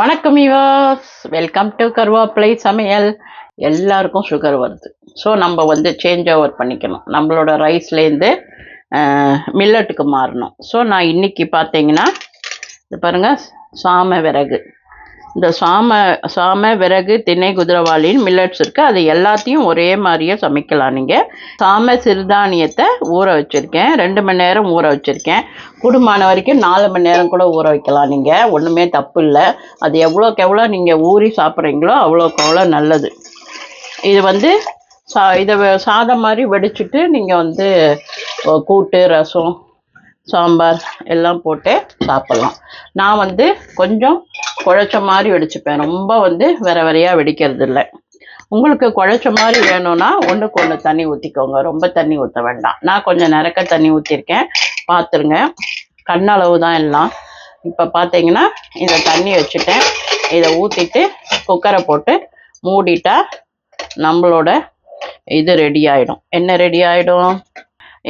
வணக்கம் yours welcome to கருவாப்பிளை சமையல். எல்லாருக்கும் சுகர் வருது. ஸோ நம்ம வந்து சேஞ்ச் ஓவர் பண்ணிக்கணும். நம்மளோட ரைஸ்லேருந்து மில்லட்டுக்கு மாறணும். ஸோ நான் இன்னைக்கு பார்த்தீங்கன்னா இது பாருங்கள் சாம விறகு. இந்த சாம சாம விறகு திணை குதிரவாளின்னு மில்லட்ஸ் இருக்குது அது எல்லாத்தையும் ஒரே மாதிரியே சமைக்கலாம் நீங்கள் சாம சிறுதானியத்தை ஊற வச்சுருக்கேன். ரெண்டு மணி நேரம் ஊற வச்சுருக்கேன். குடும்பமான வரைக்கும் நாலு மணி நேரம் கூட ஊற வைக்கலாம் நீங்கள் ஒன்றுமே தப்பு இல்லை. அது எவ்வளோக்கு எவ்வளோ நீங்கள் ஊறி சாப்பிட்றீங்களோ அவ்வளோக்கு அவ்வளோ நல்லது. இது வந்து சா இதை சாதம் மாதிரி வெடிச்சுட்டு நீங்கள் வந்து கூட்டு ரசம் சாம்பார் எல்லாம் போட்டு சாப்பிட்லாம். நான் வந்து கொஞ்சம் குழைச்ச மாதிரி வெடிச்சுப்பேன். ரொம்ப வந்து வேற வேறையாக வெடிக்கிறது இல்லை உங்களுக்கு குழைச்ச மாதிரி வேணும்னா ஒன்றுக்கு ஒன்று தண்ணி ஊற்றிக்கோங்க ரொம்ப தண்ணி ஊற்ற வேண்டாம். நான் கொஞ்சம் நிறக்க தண்ணி ஊற்றிருக்கேன் பார்த்துருங்க கண்ணளவு தான் எல்லாம். இப்போ பார்த்தீங்கன்னா இந்த தண்ணி வச்சுட்டேன். இதை ஊற்றிட்டு குக்கரை போட்டு மூடிட்டா நம்மளோட இது ரெடி ஆகிடும் என்ன ரெடி ஆகிடும்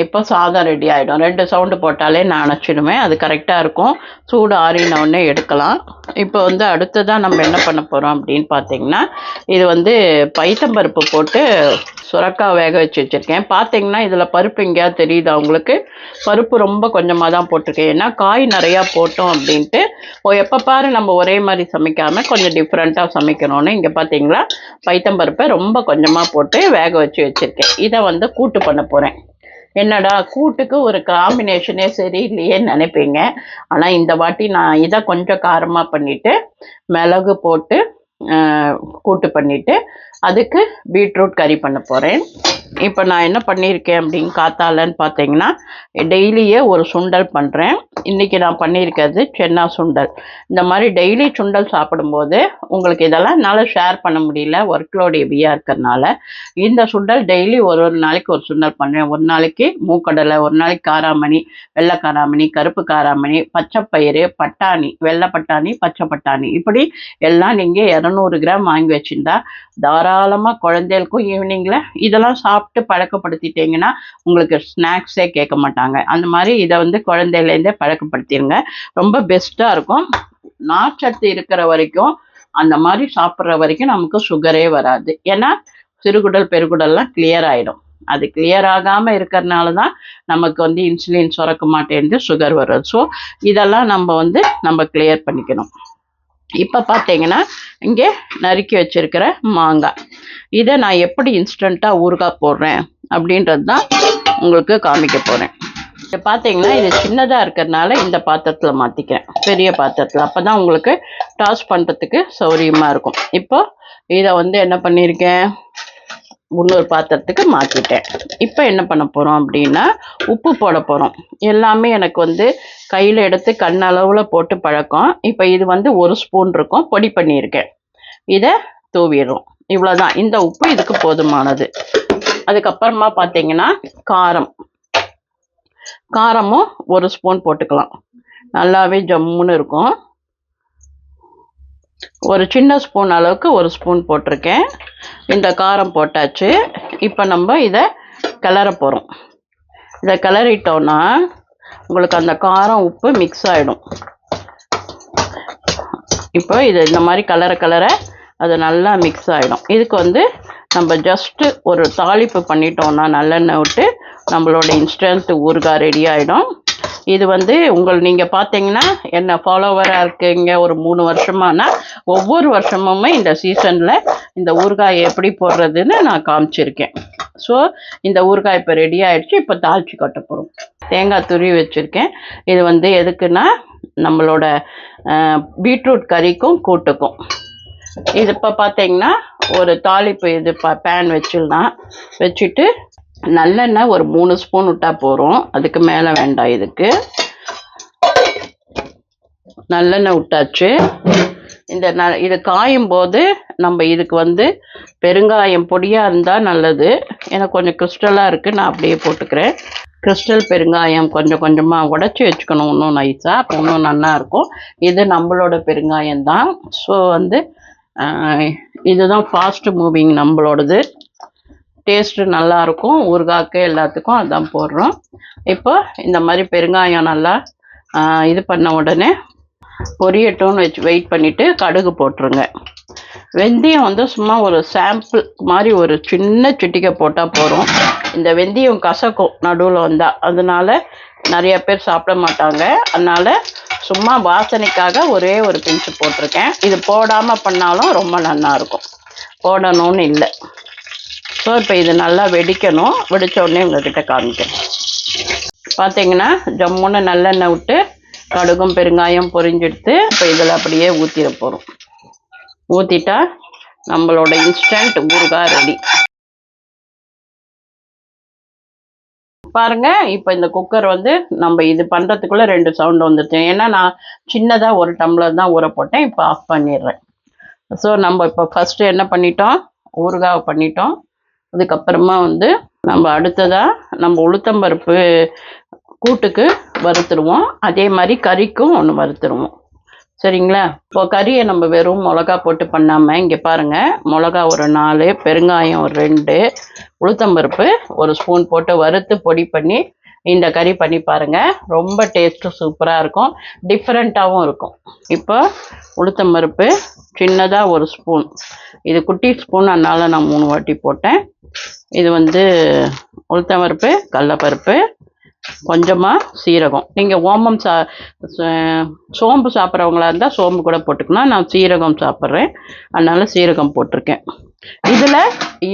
இப்போ சாதம் ரெடி ஆகிடும் ரெண்டு சவுண்டு போட்டாலே நான் அணைச்சிடுவேன். அது கரெக்டாக இருக்கும். சூடு ஆறினவுடனே எடுக்கலாம். இப்போ வந்து அடுத்ததாக நம்ம என்ன பண்ண போகிறோம் அப்படின்னு பார்த்தீங்கன்னா இது வந்து பைத்தம்பருப்பு போட்டு சுரக்காய் வேக வச்சு வச்சுருக்கேன். பார்த்தீங்கன்னா இதில் பருப்பு எங்கேயாவது தெரியுதா அவங்களுக்கு பருப்பு ரொம்ப கொஞ்சமாக தான் போட்டிருக்கேன். ஏன்னா காய் நிறையா போட்டோம் அப்படின்ட்டு ஓ எப்போ பாரு நம்ம ஒரே மாதிரி சமைக்காமல் கொஞ்சம் டிஃப்ரெண்ட்டாக சமைக்கணும்னு இங்கே பார்த்தீங்களா பைத்தம்பருப்பை ரொம்ப கொஞ்சமாக போட்டு வேக வச்சு வச்சுருக்கேன். இதை வந்து கூட்டு பண்ண போகிறேன் என்னடா கூட்டுக்கு ஒரு காம்பினேஷனே சரியில்லையே நினைப்பீங்க. ஆனால் இந்த வாட்டி நான் இதை கொஞ்சம் காரமாக பண்ணிவிட்டு மிளகு போட்டு கூட்டு பண்ணிவிட்டு அதுக்கு பீட்ரூட் கறி பண்ண போகிறேன் இப்போ நான் என்ன பண்ணியிருக்கேன் அப்படின்னு காத்தாலன்னு பார்த்தீங்கன்னா டெய்லியே ஒரு சுண்டல் பண்ணுறேன் இன்றைக்கி நான் பண்ணியிருக்கிறது சென்னா சுண்டல். இந்த மாதிரி டெய்லி சுண்டல் சாப்பிடும்போது உங்களுக்கு இதெல்லாம் என்னால் ஷேர் பண்ண முடியல. ஒர்க்லோடு ஹெவியாக இருக்கிறனால இந்த சுண்டல் டெய்லி ஒரு ஒரு நாளைக்கு ஒரு சுண்டல் பண்ணுறேன் ஒரு நாளைக்கு மூக்கடலை ஒரு நாளைக்கு காராமணி வெள்ளை காராமணி கருப்பு காராமணி பச்சைப்பயிறு பட்டாணி வெள்ளை பட்டாணி பச்சை பட்டாணி. இப்படி எல்லாம் நீங்கள் இரநூறு கிராம் வாங்கி வச்சிருந்தா தாராளமாக குழந்தைகளுக்கும் ஈவினிங்கில் இதெல்லாம் சாப்பிட்டு பழக்கப்படுத்திட்டீங்கன்னா உங்களுக்கு ஸ்நாக்ஸே கேட்க மாட்டாங்க. அந்த மாதிரி இதை வந்து குழந்தையிலேருந்தே பழக்கப்படுத்திடுங்க ரொம்ப பெஸ்ட்டாக இருக்கும். நார்ச்சத்து இருக்கிற வரைக்கும் அந்த மாதிரி சாப்பிட்ற வரைக்கும் நமக்கு சுகரே வராது. ஏன்னா சிறுகுடல் பெருகுடல்லாம் கிளியர் ஆகிடும் அது கிளியர் ஆகாமல் இருக்கிறதுனால தான் நமக்கு வந்து இன்சுலின் சுரக்க மாட்டேங்குது சுகர் வரும் ஸோ இதெல்லாம் நம்ம வந்து நம்ம கிளியர் பண்ணிக்கணும். இப்போ பார்த்தீங்கன்னா இங்கே நறுக்கி வச்சிருக்கிற மாங்காய். இதை நான் எப்படி இன்ஸ்டண்ட்டாக ஊறுகாய் போடுறேன் அப்படின்றது தான் உங்களுக்கு காமிக்க போகிறேன் இது பார்த்தீங்கன்னா இது சின்னதாக இருக்கிறதுனால இந்த பாத்திரத்தில் மாற்றிக்கிறேன் பெரிய பாத்திரத்தில். அப்போ தான் உங்களுக்கு டாஸ் பண்ணுறதுக்கு சௌரியமாக இருக்கும். இப்போ இதை வந்து என்ன பண்ணியிருக்கேன்? இன்னொரு பாத்திரத்துக்கு மாற்றிட்டேன் இப்போ என்ன பண்ண போகிறோம் அப்படின்னா உப்பு போட போகிறோம் எல்லாமே எனக்கு வந்து கையில் எடுத்து கண்ணளவில் போட்டு பழக்கம். இப்போ இது வந்து ஒரு ஸ்பூன் இருக்கும் பொடி பண்ணியிருக்கேன். இதை தூவிடுறோம். இவ்வளோதான் இந்த உப்பு இதுக்கு போதுமானது. அதுக்கப்புறமா பார்த்தீங்கன்னா காரம். காரமும் ஒரு ஸ்பூன் போட்டுக்கலாம். நல்லாவே ஜம்முன்னு இருக்கும். ஒரு சின்ன ஸ்பூன் அளவுக்கு ஒரு ஸ்பூன் போட்டிருக்கேன். இந்த காரம் போட்டாச்சு. இப்போ நம்ம இதை கிளற போகிறோம் இதை கிளறிட்டோன்னா உங்களுக்கு அந்த காரம் உப்பு மிக்ஸ் ஆகிடும் இப்போ இது இந்த மாதிரி கலர கலர அது நல்லா மிக்ஸ் ஆகிடும் இதுக்கு வந்து நம்ம ஜஸ்ட்டு ஒரு தாளிப்பு பண்ணிட்டோம்னா நல்லெண்ணெய் விட்டு நம்மளோட இன்ஸ்டன்ட் ஊறுகாய் ரெடி ஆகிடும் இது வந்து உங்கள் நீங்கள் பார்த்தீங்கன்னா என்ன ஃபாலோவராக இருக்கீங்க ஒரு மூணு வருஷமானா ஒவ்வொரு வருஷமுமே இந்த சீசனில் இந்த ஊறுகாய் எப்படி போடுறதுன்னு நான் காமிச்சிருக்கேன். ஸோ இந்த ஊறுகாய் இப்போ ரெடி ஆகிடுச்சு இப்போ தாளிச்சு கொட்ட போகிறோம் தேங்காய் துருவி வச்சுருக்கேன். இது வந்து எதுக்குன்னா நம்மளோட பீட்ரூட் கறிக்கும் கூட்டுக்கும். இது இப்போ பார்த்தீங்கன்னா ஒரு தாளிப்பு இது ப பேன் வச்சிடலாம் வச்சுட்டு நல்லெண்ணெய் ஒரு மூணு ஸ்பூன் விட்டா போகிறோம் அதுக்கு மேலே வேண்டாம் இதுக்கு. நல்லெண்ணெய் விட்டாச்சு. இந்த ந இது காயும் போது நம்ம இதுக்கு வந்து பெருங்காயம் பொடியாக இருந்தால் நல்லது. ஏன்னா கொஞ்சம் கிறிஸ்டலாக இருக்குது நான் அப்படியே போட்டுக்கிறேன். கிறிஸ்டல் பெருங்காயம் கொஞ்சம் கொஞ்சமாக உடச்சி வச்சுக்கணும் இன்னும் நைஸாக அப்போ இன்னும் நல்லாயிருக்கும் இது நம்மளோட பெருங்காயம் தான். ஸோ வந்து இதுதான் ஃபாஸ்ட் மூவிங் நம்மளோடது. டேஸ்ட்டு நல்லாயிருக்கும் ஊறுகாய்க்கு எல்லாத்துக்கும் அதான் போடுறோம். இப்போ இந்த மாதிரி பெருங்காயம் நல்லா இது பண்ண உடனே பொரியட்டும்னு வச்சு வெயிட் பண்ணிவிட்டு கடுகு போட்டுருங்க. வெந்தயம் வந்து சும்மா ஒரு சாம்பிள் மாதிரி ஒரு சின்ன சிட்டிக்கை போட்டால் போதும். இந்த வெந்தயம் கசக்கும் நடுவில் வந்தால் அதனால நிறைய பேர் சாப்பிட மாட்டாங்க. அதனால் சும்மா வாசனைக்காக ஒரே ஒரு பிஞ்சு போட்டிருக்கேன். இது போடாமல் பண்ணாலும் ரொம்ப நல்லாயிருக்கும் போடணும்னு இல்லை. ஸோ இப்போ இது நல்லா வெடிக்கணும். வெடிச்ச உடனே உங்ககிட்ட காமிக்கிறேன். பார்த்தீங்கன்னா ஜம்முன்னு நல்லெண்ணெய் விட்டு கடுகும் பெருங்காயம் பொரிஞ்செடுத்து இப்போ இதில் அப்படியே ஊற்றிட போகிறோம் ஊற்றிட்டா நம்மளோட இன்ஸ்டன்ட் ஊறுகாய் ரெடி பாருங்க இப்போ இந்த குக்கர் வந்து நம்ம இது பண்ணுறதுக்குள்ளே ரெண்டு சவுண்ட் வந்துருச்சு. ஏன்னா நான் சின்னதாக ஒரு டம்ளர் தான் ஊற போட்டேன். இப்போ ஆஃப் பண்ணிடுறேன். ஸோ நம்ம இப்போ ஃபஸ்ட்டு என்ன பண்ணிட்டோம்? ஊறுகாய் பண்ணிட்டோம். அதுக்கப்புறமா வந்து நம்ம அடுத்ததாக நம்ம உளுத்தம்பருப்பு கூட்டுக்கு வறுத்துருவோம். அதே மாதிரி கறிக்கும் ஒன்று வறுத்துருவோம். சரிங்களா? இப்போ கறியை நம்ம வெறும் மிளகா போட்டு பண்ணாமல் இங்கே பாருங்கள் மிளகா ஒரு நாலு பெருங்காயம் ஒரு ரெண்டு உளுத்தம்பருப்பு ஒரு ஸ்பூன் போட்டு வறுத்து பொடி பண்ணி இந்த கறி பண்ணி பாருங்கள் ரொம்ப டேஸ்ட்டு சூப்பராக இருக்கும். டிஃப்ரெண்ட்டாகவும் இருக்கும். இப்போ உளுத்தம்பருப்பு சின்னதாக ஒரு ஸ்பூன் இது குட்டி ஸ்பூன் அதனால் நான் மூணு வாட்டி போட்டேன். இது வந்து உளுத்தம்பருப்பு கடலப்பருப்பு கொஞ்சமாக சீரகம். நீங்கள் ஓமம் சா சோம்பு சாப்பிட்றவங்களா இருந்தால் சோம்பு கூட போட்டுக்கலாம் நான் சீரகம் சாப்பிட்றேன். அதனால் சீரகம் போட்டிருக்கேன். இதில்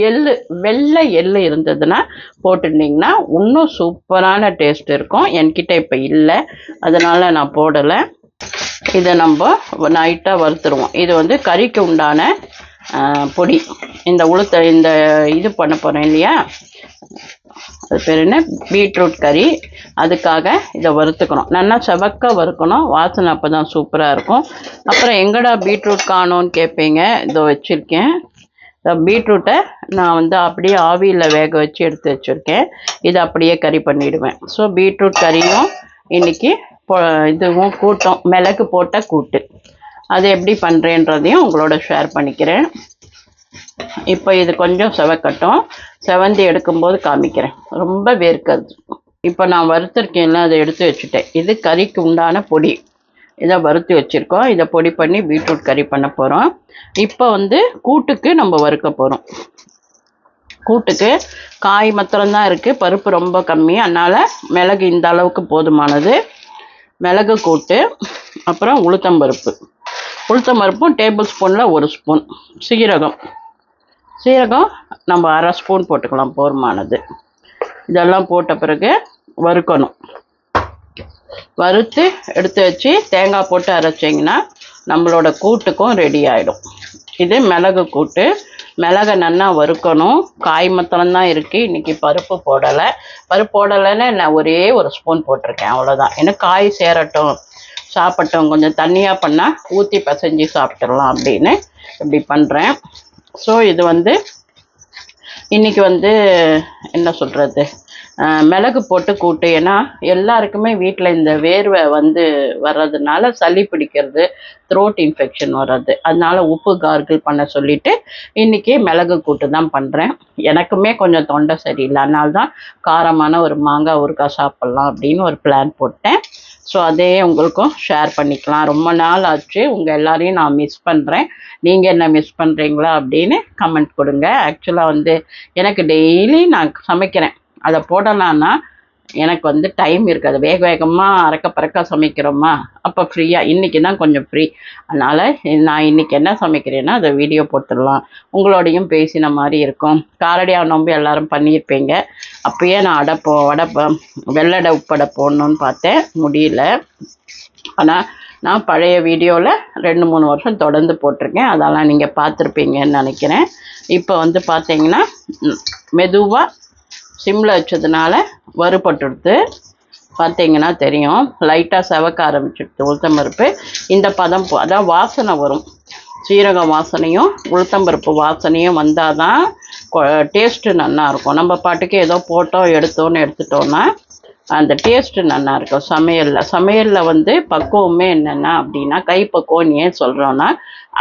எள்ளு வெள்ளை எள் இருந்ததுன்னா போட்டுருந்தீங்கன்னா இன்னும் சூப்பரான டேஸ்ட் இருக்கும். என்கிட்ட இப்போ இல்லை. அதனால் நான் போடலை. இதை நம்ம நைட்டாக வறுத்துருவோம். இது வந்து கறிக்கு உண்டான பொடி. இந்த உளுத்த இந்த இது பண்ண போகிறேன் இல்லையா? அது பேர் என்ன? பீட்ரூட் கறி. அதுக்காக இதை வறுத்துக்கணும். நல்லா செவக்க வறுக்கணும். வாசனை அப்போ தான் சூப்பராக இருக்கும். அப்புறம் எங்கடா பீட்ரூட் காணோன்னு கேட்பீங்க இதோ வச்சுருக்கேன். பீட்ரூட்டை நான் வந்து அப்படியே ஆவியில் வேக வச்சு எடுத்து வச்சுருக்கேன். இதை அப்படியே கறி பண்ணிவிடுவேன் ஸோ பீட்ரூட் கறியும் இன்னைக்கு இதுவும் கூட்டம் மிளகு போட்ட கூட்டு. அது எப்படி பண்ணுறேன்றதையும் உங்களோட ஷேர் பண்ணிக்கிறேன். இப்போ இது கொஞ்சம் செவக்கட்டும். செவந்தி எடுக்கும்போது காமிக்கிறேன். ரொம்ப வேர்க்காது. இப்போ நான் வறுத்துருக்கேன்ல அதை எடுத்து வச்சுட்டேன். இது கறிக்கு உண்டான பொடி. இதை வறுத்து வச்சுருக்கோம். இதை பொடி பண்ணி பீட்ரூட் கறி பண்ண போகிறோம் இப்போ வந்து கூட்டுக்கு நம்ம வறுக்க போகிறோம் கூட்டுக்கு காய் மாத்திரம்தான் இருக்குது பருப்பு ரொம்ப கம்மி. அதனால் மிளகு இந்த அளவுக்கு போதுமானது. மிளகு கூட்டு அப்புறம் உளுத்தம்பருப்பு உளுத்தம்பருப்பும் டேபிள் ஸ்பூனில் ஒரு ஸ்பூன் சீரகம். சீரகம் நம்ம அரை ஸ்பூன் போட்டுக்கலாம் போர்மானது. இதெல்லாம் போட்ட பிறகு வறுக்கணும். வறுத்து எடுத்து வச்சு தேங்காய் போட்டு அரைச்சிங்கன்னா நம்மளோட கூட்டுக்கும் ரெடி ஆகிடும் இது மிளகு கூட்டு. மிளகை நல்லா வறுக்கணும். காய் தான் இருக்குது இன்றைக்கி பருப்பு போடலை. பருப்பு போடலைன்னு நான் ஒரே ஒரு ஸ்பூன் போட்டிருக்கேன். அவ்வளோதான் ஏன்னா காய் சேரட்டும் சாப்பிட்டோம். கொஞ்சம் தண்ணியாக பண்ணால் ஊற்றி பசைஞ்சு சாப்பிட்டுடலாம் அப்படின்னு இப்படி பண்ணுறேன் ஸோ இது வந்து இன்றைக்கி வந்து என்ன சொல்கிறது மிளகு போட்டு கூட்டு. ஏன்னா எல்லாருக்குமே வீட்டில் இந்த வேர்வை வந்து வர்றதுனால சளி பிடிக்கிறது த்ரோட் இன்ஃபெக்ஷன் வர்றது. அதனால உப்பு கார்கிள் பண்ண சொல்லிட்டு இன்னைக்கு மிளகு கூட்டு தான் பண்ணுறேன் எனக்குமே கொஞ்சம் தொண்டை சரியில்லை. அதனால தான் காரமான ஒரு மாங்காய் ஊறுக்காய் சாப்பிட்லாம் அப்படின்னு ஒரு பிளான் போட்டேன். ஸோ அதே உங்களுக்கும் ஷேர் பண்ணிக்கலாம். ரொம்ப நாள் ஆச்சு. உங்கள் எல்லாரையும் நான் மிஸ் பண்ணுறேன் நீங்கள் என்ன மிஸ் பண்ணுறீங்களா அப்படின்னு கமெண்ட் கொடுங்க. ஆக்சுவலாக வந்து எனக்கு டெய்லி நான் சமைக்கிறேன். அதை போடலான்னா எனக்கு வந்து டைம் இருக்காது. வேக வேகமாக அறக்க பறக்க சமைக்கிறோமா? அப்போ ஃப்ரீயாக இன்றைக்கி தான் கொஞ்சம் ஃப்ரீ அதனால் நான் இன்றைக்கி என்ன சமைக்கிறேன்னா அதை வீடியோ போட்டுடலாம். உங்களோடையும் பேசின மாதிரி இருக்கும். காரடியாக நோம்பு எல்லாரும் பண்ணியிருப்பீங்க. அப்போயே நான் அடை போ வடை வெள்ளடை உப்படை போடணுன்னு பார்த்தேன். முடியல. ஆனால் நான் பழைய வீடியோவில் ரெண்டு மூணு வருஷம் தொடர்ந்து போட்டிருக்கேன். அதெல்லாம் நீங்கள் பார்த்துருப்பீங்கன்னு நினைக்கிறேன். இப்போ வந்து பார்த்தீங்கன்னா மெதுவாக சிம்மில் வச்சதுனால வறுபட்டுடுத்து பார்த்தீங்கன்னா தெரியும். லைட்டாக செவக்க ஆரம்பிச்சிடுது உளுத்தம்பருப்பு இந்த பதம் போ- அதான் வாசனை வரும். சீரக வாசனையும் உளுத்தம்பருப்பு வாசனையும் வந்தால் தான் டேஸ்ட்டு நல்லாயிருக்கும் நம்ம பாட்டுக்கு ஏதோ போட்டோம் எடுத்தோன்னு எடுத்துட்டோன்னா அந்த டேஸ்ட்டு நல்லாயிருக்கும் சமையலில் சமையலில் வந்து பக்குவமே என்னென்னா அப்படின்னா கைப்பக்குவம் ஏன் சொல்கிறோன்னா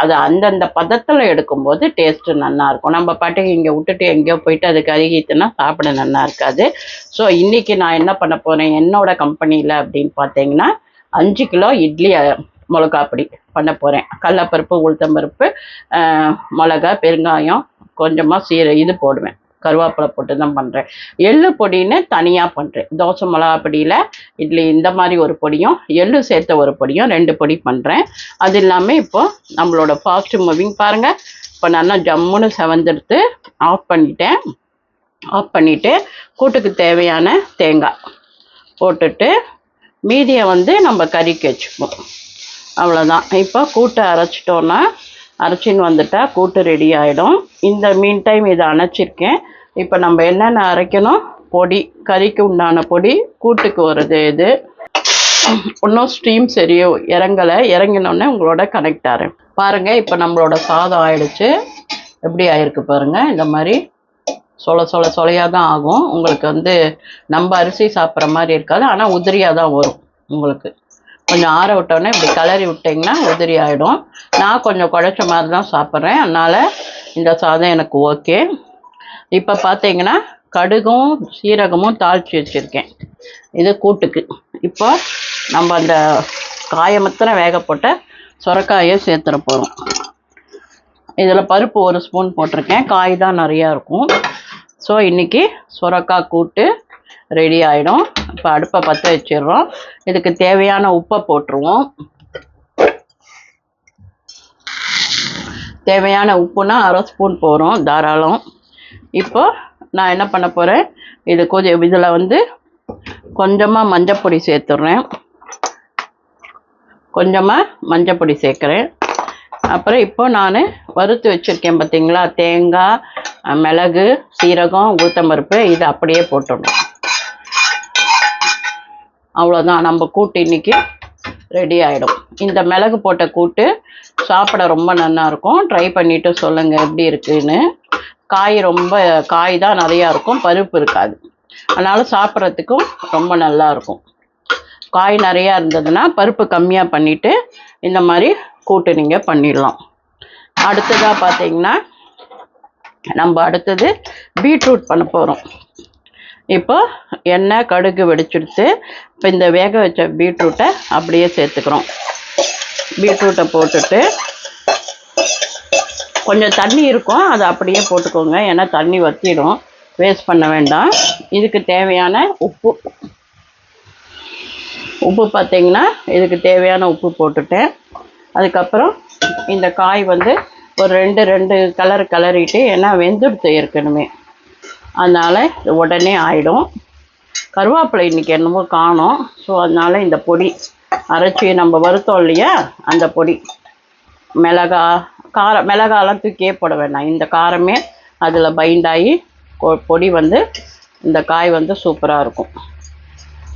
அது அந்தந்த பதத்தில் எடுக்கும்போது டேஸ்ட்டு நல்லா இருக்கும். நம்ம பாட்டுக்கு இங்கே விட்டுட்டு எங்கேயோ போயிட்டு அது கருகிட்டுனா சாப்பிட நல்லா இருக்காது. ஸோ இன்றைக்கி நான் என்ன பண்ண போகிறேன் என்னோட கம்பெனியில் அப்படின்னு பார்த்தீங்கன்னா அஞ்சு கிலோ இட்லி மிளகாப்பொடி மிளகா பொடி பண்ண போகிறேன் கடலப்பருப்பு உளுத்தம்பருப்பு ஆஹ், மிளகா பெருங்காயம் கொஞ்சமாக சீர இது போடுவேன். கருவேப்பிலை போட்டு தான் பண்ணுறேன் எள்ளு பொடின்னு தனியாக பண்ணுறேன் தோசை மிளகா பொடியில் இட்லி இந்த மாதிரி ஒரு பொடியும் எள்ளு சேர்த்த ஒரு பொடியும் ரெண்டு பொடி பண்ணுறேன் அது இல்லாமல் இப்போ நம்மளோட ஃபாஸ்ட் மூவிங் பாருங்கள் இப்போ நல்லா ஜம்முன்னு செவந்தெடுத்து ஆஃப் பண்ணிட்டேன். ஆஃப் பண்ணிவிட்டு கூட்டுக்கு தேவையான தேங்காய் போட்டுட்டு மீதியை வந்து நம்ம கறிக்கு வச்சுப்போம். அவ்வளோதான் இப்போ கூட்டை அரைச்சிட்டோன்னா அரைச்சின்னு வந்துட்டால் கூட்டு ரெடி ஆகிடும் இந்த மீன் டைம் இதை அணைச்சிருக்கேன். இப்போ நம்ம என்னென்ன அரைக்கணும்? பொடி கறிக்கு உண்டான பொடி கூட்டுக்கு வருது இது. இன்னும் ஸ்டீம் சரியோ இறங்கலை. இறங்கினோடனே உங்களோட கனெக்ட் ஆகிறேன் பாருங்கள் இப்போ நம்மளோட சாதம் ஆயிடுச்சு. எப்படி ஆயிருக்கு பாருங்கள் இந்த மாதிரி சொல சொல சொலையாக தான் ஆகும். உங்களுக்கு வந்து நம்ம அரிசி சாப்பிட்ற மாதிரி இருக்காது. ஆனால் உதிரியாக தான் வரும் உங்களுக்கு. கொஞ்சம் ஆற விட்டோன்னே இப்படி கிளறி விட்டிங்கன்னா உதிரி ஆகிடும் நான் கொஞ்சம் குழைச்ச மாதிரி தான் சாப்பிட்றேன். அதனால் இந்த சாதம் எனக்கு ஓகே. இப்போ பார்த்தீங்கன்னா கடுகும் சீரகமும் தாளித்து வச்சுருக்கேன். இது கூட்டுக்கு. இப்போ நம்ம அந்த காயமத்தின வேக போட்ட சுரக்காயை சேர்த்துட போகிறோம் இதில் பருப்பு ஒரு ஸ்பூன் போட்டிருக்கேன். காய் தான் நிறையா இருக்கும். ஸோ இன்றைக்கி சுரக்காய் கூட்டு ரெடி ஆகிடும் இப்போ அடுப்பை பற்ற வச்சிடுறோம். இதுக்கு தேவையான உப்பை போட்டுருவோம். தேவையான உப்புனா அரை ஸ்பூன் போகிறோம் தாராளம். இப்போ நான் என்ன பண்ண போகிறேன் இது கொஞ்சம் இதில் வந்து கொஞ்சமாக மஞ்சப்பொடி சேர்த்துட்றேன். கொஞ்சமாக மஞ்சப்பொடி சேர்க்குறேன். அப்புறம் இப்போ நான் வறுத்து வச்சுருக்கேன் பார்த்தீங்களா தேங்காய் மிளகு சீரகம் ஊத்தம்பருப்பு இது அப்படியே போட்டுடணும். அவ்வளோதான் நம்ம கூட்டு இன்னைக்கு ரெடி ஆகிடும் இந்த மிளகு போட்ட கூட்டு சாப்பிட ரொம்ப நல்லாயிருக்கும் ட்ரை பண்ணிவிட்டு சொல்லுங்கள் எப்படி இருக்குன்னு. காய் ரொம்ப காய் தான் நிறையா இருக்கும். பருப்பு இருக்காது. அதனால் சாப்பிட்றதுக்கும் ரொம்ப நல்லா இருக்கும். காய் நிறையா இருந்ததுன்னா பருப்பு கம்மியாக பண்ணிவிட்டு இந்த மாதிரி கூட்டு நீங்கள் பண்ணிடலாம். அடுத்ததாக பார்த்தீங்கன்னா நம்ம அடுத்தது பீட்ரூட் பண்ண போகிறோம் இப்போ எண்ணெய் கடுகு வெடிச்சுடுத்து இப்போ இந்த வேக வச்ச பீட்ரூட்டை அப்படியே சேர்த்துக்கிறோம். பீட்ரூட்டை போட்டுட்டு கொஞ்சம் தண்ணி இருக்கும். அதை அப்படியே போட்டுக்கோங்க. ஏன்னா தண்ணி வத்திடும். வேஸ்ட் பண்ண வேண்டாம். இதுக்கு தேவையான உப்பு. உப்பு பார்த்தீங்கன்னா இதுக்கு தேவையான உப்பு போட்டுட்டேன். அதுக்கப்புறம் இந்த காய் வந்து ஒரு ரெண்டு ரெண்டு கலர் கலரிட்டு ஏன்னா வெந்துடுத்து ஏற்கனவே. அதனால் உடனே ஆயிடும். கருவேப்பிலை இன்றைக்கி என்னமோ காணும். ஸோ அதனால் இந்த பொடி அரைச்சி நம்ம வருத்தோம் இல்லையா? அந்த பொடி. மிளகா காரம் மிளகாலாம் தூக்கியே போட வேண்டாம். இந்த காரமே அதில் பைண்ட் ஆகி கொ- பொடி வந்து இந்த காய் வந்து சூப்பராக இருக்கும்.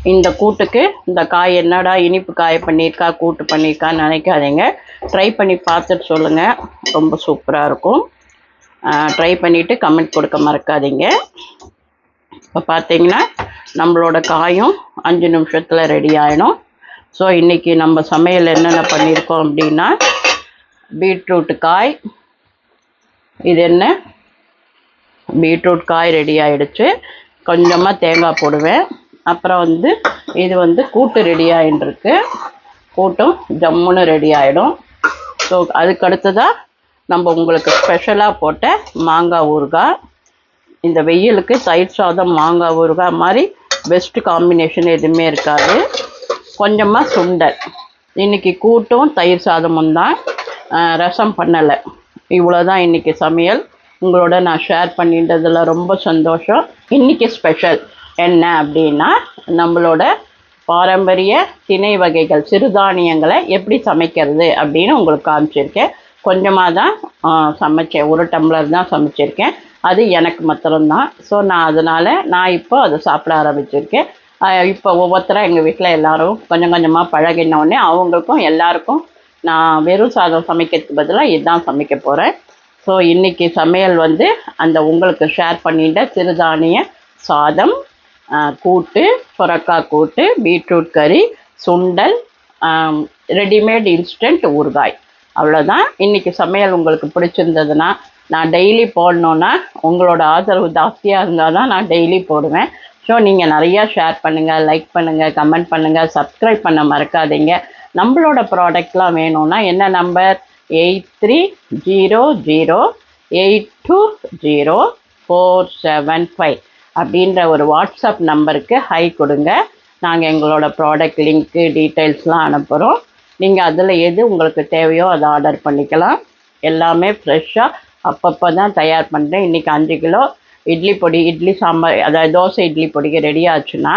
இந்த கூட்டுக்கு இந்த காய் என்னடா இனிப்பு காய் பண்ணியிருக்கா கூட்டு பண்ணியிருக்கான்னு நினைக்காதீங்க. ட்ரை பண்ணி பார்த்துட்டு சொல்லுங்கள் ரொம்ப சூப்பராக இருக்கும். ட்ரை பண்ணிவிட்டு கமெண்ட் கொடுக்க மறக்காதீங்க. இப்போ பார்த்தீங்கன்னா நம்மளோட காயும் அஞ்சு நிமிஷத்தில் ரெடி ஆகிடும் ஸோ இன்றைக்கி நம்ம சமையல் என்னென்ன பண்ணியிருக்கோம் அப்படின்னா பீட்ரூட் காய் இது என்ன? பீட்ரூட் காய் ரெடி ஆகிடுச்சு கொஞ்சமாக தேங்காய் போடுவேன். அப்புறம் வந்து இது வந்து கூட்டு ரெடி ஆகிட்டுருக்கு கூட்டும் ஜம்முன்னு ரெடி ஆகிடும் ஸோ அதுக்கு அடுத்ததாக நம்ம உங்களுக்கு ஸ்பெஷலாக போட்ட மாங்காய் ஊறுகாய். இந்த வெயிலுக்கு தயிர் சாதம் மாங்காய் ஊறுகாய் மாதிரி பெஸ்ட் காம்பினேஷன் எதுவுமே இருக்காது. கொஞ்சமாக சுண்டல். இன்றைக்கி கூட்டும் தயிர் சாதமும் தான். ரசம் பண்ணலை. இவ்வளோ தான் இன்றைக்கி சமையல். உங்களோட நான் ஷேர் பண்ணிட்டதில் ரொம்ப சந்தோஷம். இன்றைக்கி ஸ்பெஷல் என்ன அப்படின்னா நம்மளோட பாரம்பரிய திணை வகைகள் சிறுதானியங்களை எப்படி சமைக்கிறது அப்படின்னு உங்களுக்கு காமிச்சிருக்கேன். கொஞ்சமாக தான் சமைச்சேன். ஒரு டம்ளர் தான் சமைச்சிருக்கேன். அது எனக்கு மாத்திரம்தான். ஸோ நான் அதனால் நான் இப்போ அதை சாப்பிட ஆரம்பிச்சிருக்கேன். இப்போ ஒவ்வொருத்தராக எங்கள் வீட்டில் எல்லாரும் கொஞ்சம் கொஞ்சமாக பழகினோடனே அவங்களுக்கும் எல்லாருக்கும் நான் வெறும் சாதம் சமைக்கிறதுக்கு பதிலாக இதுதான் சமைக்க போகிறேன் ஸோ இன்றைக்கி சமையல் வந்து அந்த உங்களுக்கு ஷேர் பண்ணிட்ட சிறுதானிய சாதம் கூட்டு சுரக்காய் கூட்டு பீட்ரூட் கறி சுண்டல் ரெடிமேட் இன்ஸ்டன்ட் ஊறுகாய். அவ்வளோதான் இன்றைக்கி சமையல் உங்களுக்கு பிடிச்சிருந்ததுன்னா நான் டெய்லி போடணுன்னா உங்களோட ஆதரவு ஜாஸ்தியாக இருந்தால் தான் நான் டெய்லி போடுவேன். ஸோ நீங்கள் நிறையா ஷேர் பண்ணுங்கள் லைக் பண்ணுங்கள் கமெண்ட் பண்ணுங்கள் சப்ஸ்கிரைப் பண்ண மறக்காதீங்க. நம்மளோட ப்ராடக்ட்லாம் வேணும்னா என்ன number eight three zero zero eight two zero four seven five அப்படின்ற ஒரு வாட்ஸ்அப் நம்பருக்கு ஹை கொடுங்க. நாங்கள் எங்களோட ப்ராடக்ட் லிங்க்கு டீட்டெயில்ஸ்லாம் அனுப்புகிறோம் நீங்கள் அதில் எது உங்களுக்கு தேவையோ அதை ஆர்டர் பண்ணிக்கலாம். எல்லாமே ஃப்ரெஷ்ஷாக அப்பப்போ தான் தயார் பண்ணுறேன் இன்றைக்கி அஞ்சு கிலோ இட்லி பொடி இட்லி சாம்பார் அதாவது தோசை இட்லி பொடிக்கு ரெடி ஆச்சுன்னா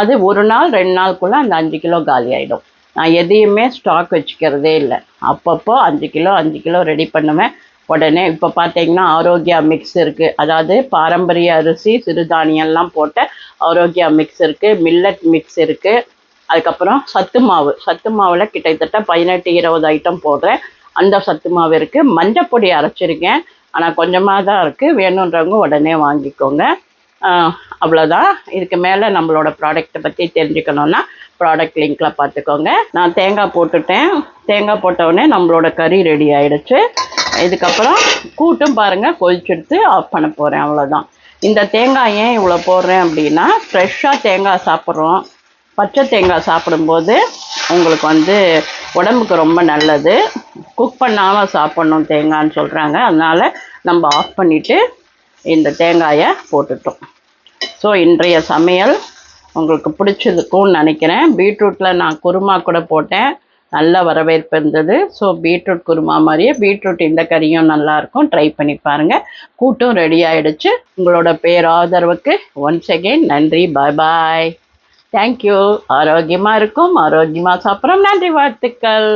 அது ஒரு நாள் ரெண்டு நாளுக்குள்ளே அந்த அஞ்சு கிலோ காலி ஆகிடும் நான் எதையுமே ஸ்டாக் வச்சுக்கிறதே இல்லை. அப்பப்போ அஞ்சு கிலோ அஞ்சு கிலோ ரெடி பண்ணுவேன். உடனே இப்போ பார்த்தீங்கன்னா ஆரோக்கியா மிக்ஸ் இருக்குது அதாவது பாரம்பரிய அரிசி சிறுதானியம்லாம் போட்ட ஆரோக்கியா மிக்ஸ் இருக்குது மில்லட் மிக்ஸ் இருக்குது அதுக்கப்புறம் சத்து மாவு. சத்து மாவில் கிட்டத்தட்ட பதினெட்டு இருபது ஐட்டம் போடுறேன். அந்த சத்து மாவு இருக்குது மஞ்சப்பொடி அரைச்சிருக்கேன். ஆனால் கொஞ்சமாக தான் இருக்குது வேணுன்றவங்க உடனே வாங்கிக்கோங்க. அவ்வளோதான் இதுக்கு மேலே நம்மளோட ப்ராடக்ட்டை பற்றி தெரிஞ்சுக்கணுன்னா ப்ராடக்ட் லிங்க்கில் பார்த்துக்கோங்க. நான் தேங்காய் போட்டுட்டேன். தேங்காய் போட்டவுடனே நம்மளோட கறி ரெடி ஆகிடுச்சு இதுக்கப்புறம் கூட்டும் பாருங்கள் கொதிச்செடுத்து ஆஃப் பண்ண போகிறேன் அவ்வளோதான் இந்த தேங்காய் ஏன் இவ்வளோ போடுறேன் அப்படின்னா ஃப்ரெஷ்ஷாக தேங்காய் சாப்பிட்றோம். பச்சை தேங்காய் சாப்பிடும்போது உங்களுக்கு வந்து உடம்புக்கு ரொம்ப நல்லது. குக் பண்ணாமல் சாப்பிட்ணும் தேங்காய்னு சொல்கிறாங்க அதனால் நம்ம ஆஃப் பண்ணிவிட்டு இந்த தேங்காயை போட்டுட்டோம். ஸோ இன்றைய சமையல் உங்களுக்கு பிடிச்சதுக்கும்னு நினைக்கிறேன். பீட்ரூட்டில் நான் குருமா கூட போட்டேன். நல்ல வரவேற்பு இருந்தது. ஸோ பீட்ரூட் குருமா மாதிரியே பீட்ரூட் இந்த கறியும் நல்லாயிருக்கும் ட்ரை பண்ணி பாருங்கள் கூட்டும் ரெடி ஆகிடுச்சு உங்களோட பேர் ஆதரவுக்கு ஒன்ஸ் அகெயின் நன்றி பாய் பாய் தேங்க்யூ ஆரோக்கியமாக இருக்கும். ஆரோக்கியமாக சாப்பிட்றோம் நன்றி வாழ்த்துக்கள்.